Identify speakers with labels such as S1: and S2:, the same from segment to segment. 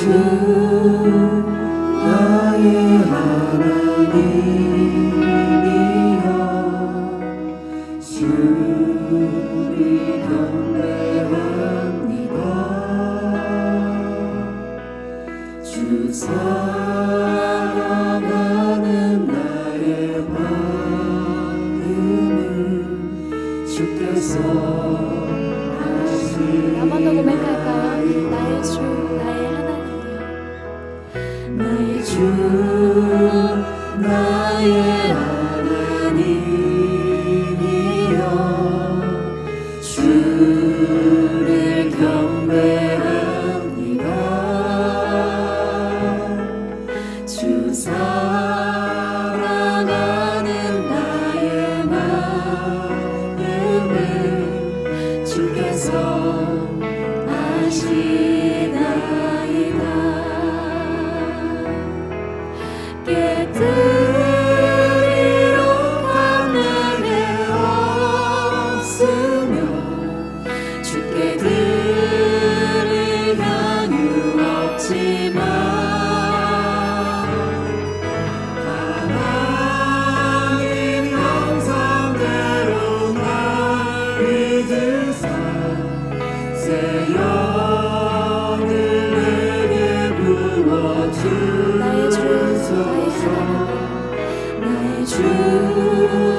S1: 나의 주 나의 하나님 나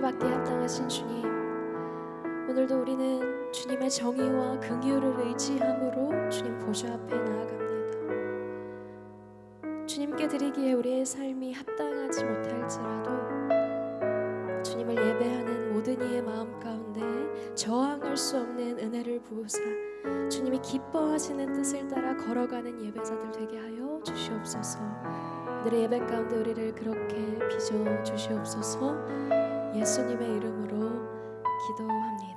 S2: 전능하신 주님, 오늘도 우리는 주님의 정의와 긍휼을 의지함으로 주님 보좌 앞에 나아갑니다. 주님께 드리기에 우리의 삶이 합당하지 못할지라도 주님을 예배하는 모든 이의 마음 가운데 저항할 수 없는 은혜를 부으사 주님이 기뻐하시는 뜻을 따라 걸어가는 예배자들 되게 하여 주시옵소서. 오늘의 예배 가운데 우리를 그렇게 빚어 주시옵소서. 예수님의 이름으로 기도합니다.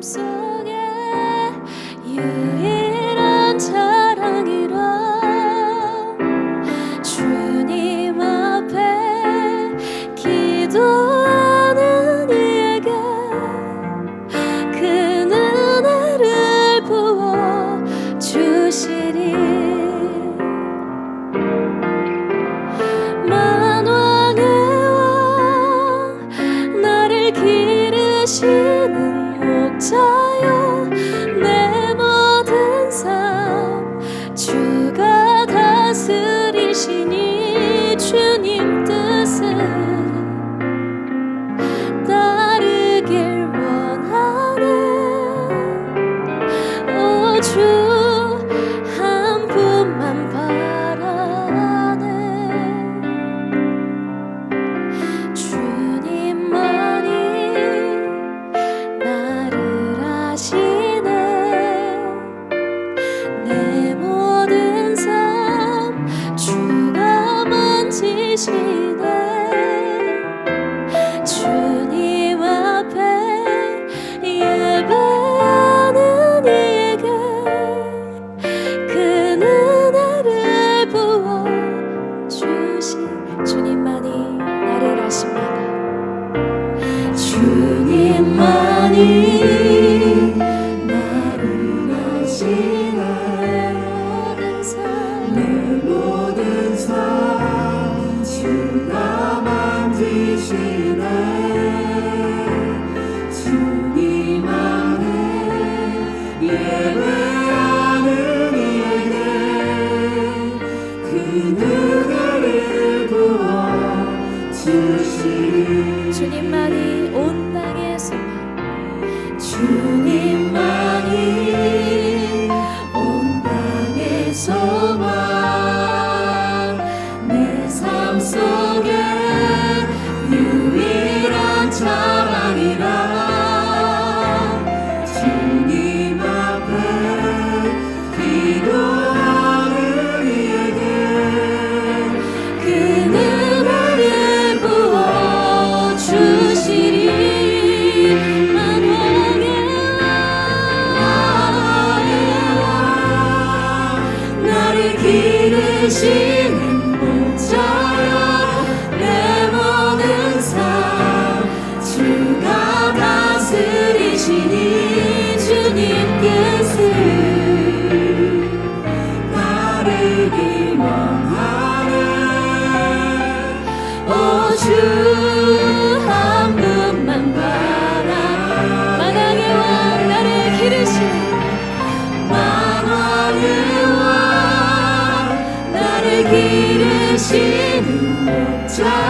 S2: 내 삶 주가 만지시네 주님
S1: 안에 예배하는 이에게 그 은혜를 부어 주시리
S2: 주님만이 time.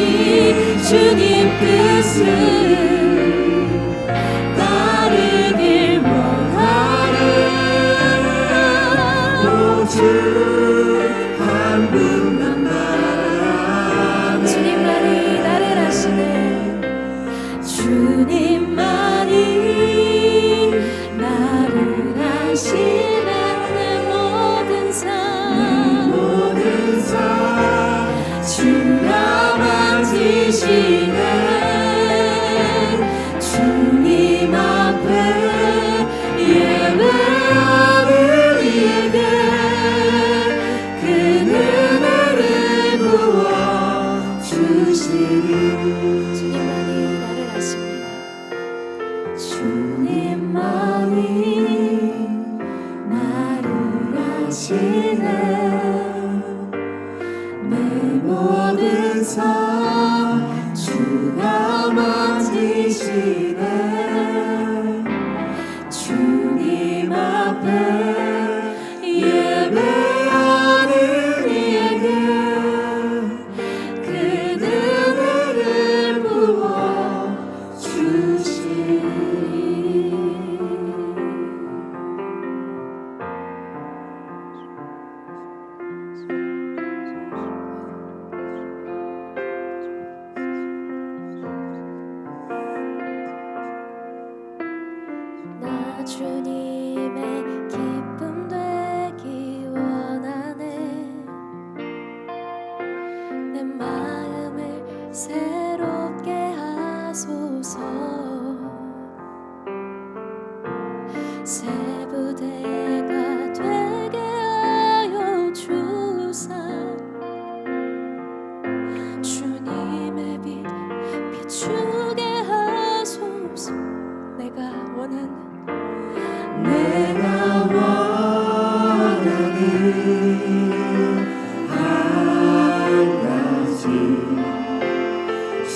S1: 주님 뜻을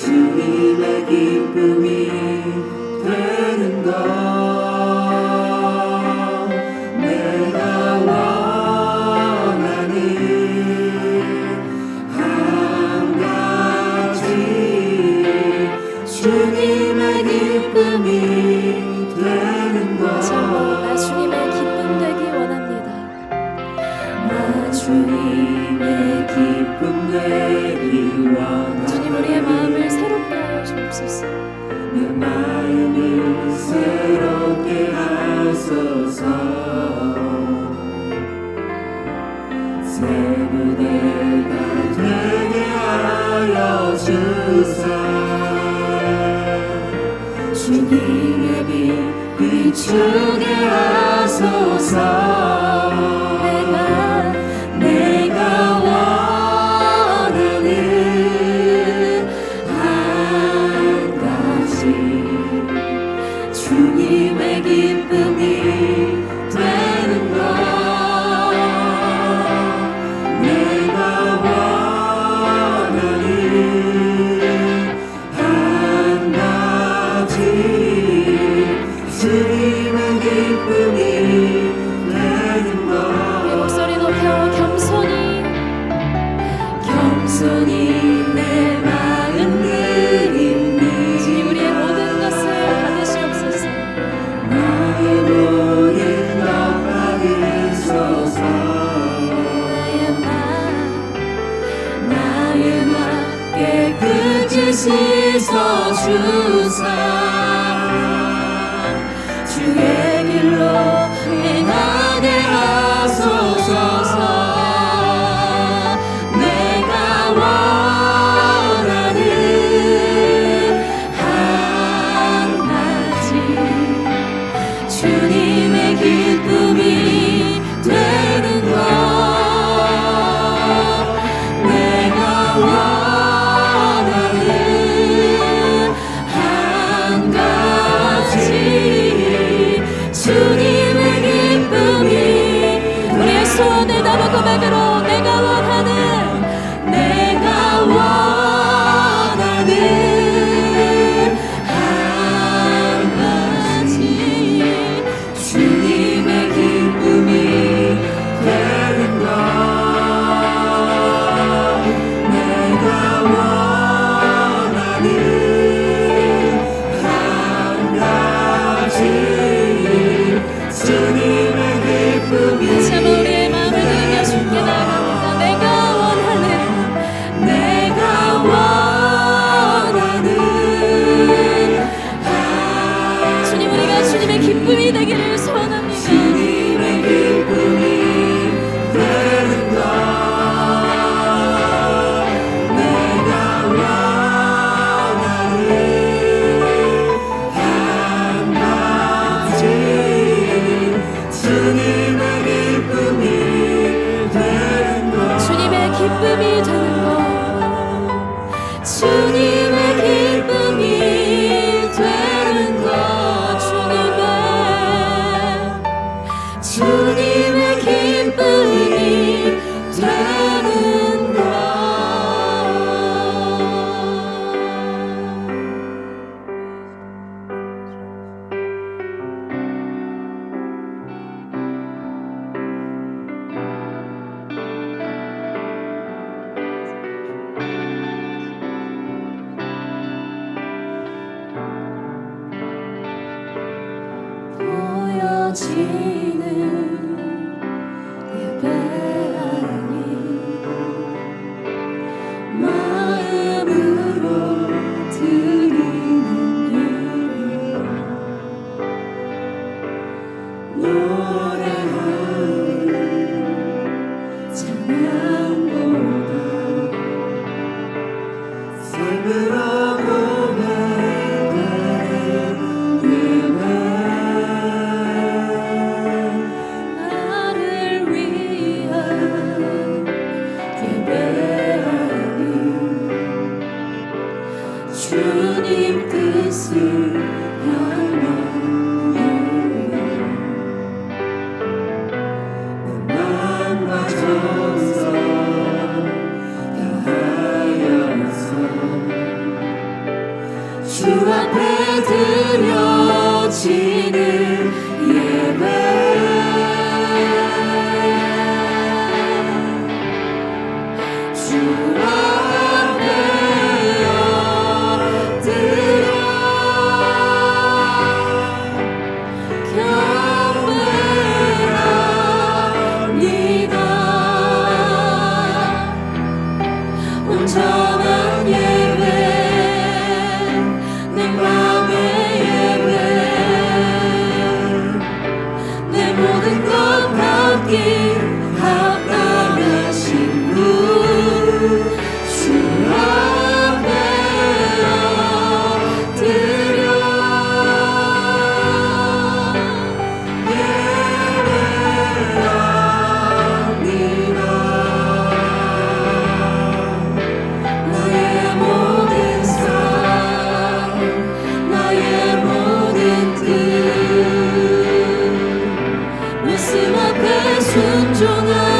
S1: 주님의 기쁨이 되는 것. me. 心中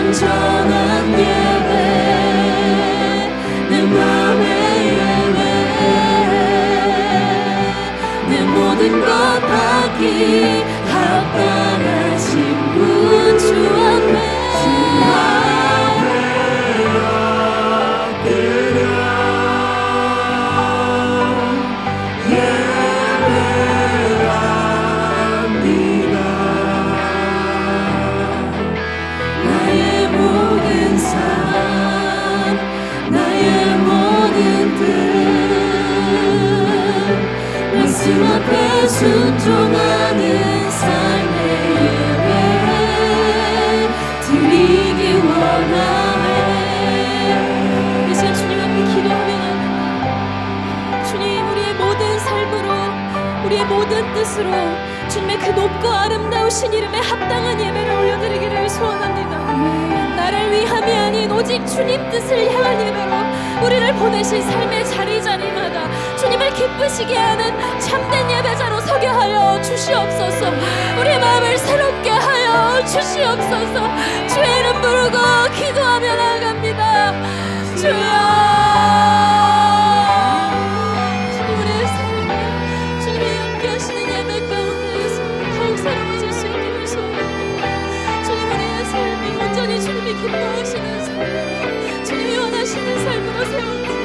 S1: 온전한 예배 내 맘의 예배. 내 모든 것 받기 합당하신 앞에 주 앞에 앞에 순종하는 삶의 예배 드리기 원하네
S2: 이 시간 주님 앞에 기도하며 나아갑니다. 주님 우리의 모든 삶으로 우리의 모든 뜻으로 주님의 그 높고 아름다우신 이름에 합당한 예배를 올려드리기를 소원합니다 나를 위함이 아닌 오직 주님 뜻을 향한 예배로 우리를 보내신 삶의 주님을 기쁘시게 하는 참된 예배자로 서게 하여 주시옵소서. 우리 마음을 새롭게 하여 주시옵소서. 주의 이름 부르고 기도하며 나아갑니다. 주여 주님이 기뻐하시는 삶을 주님이 원하시는 삶으로 세운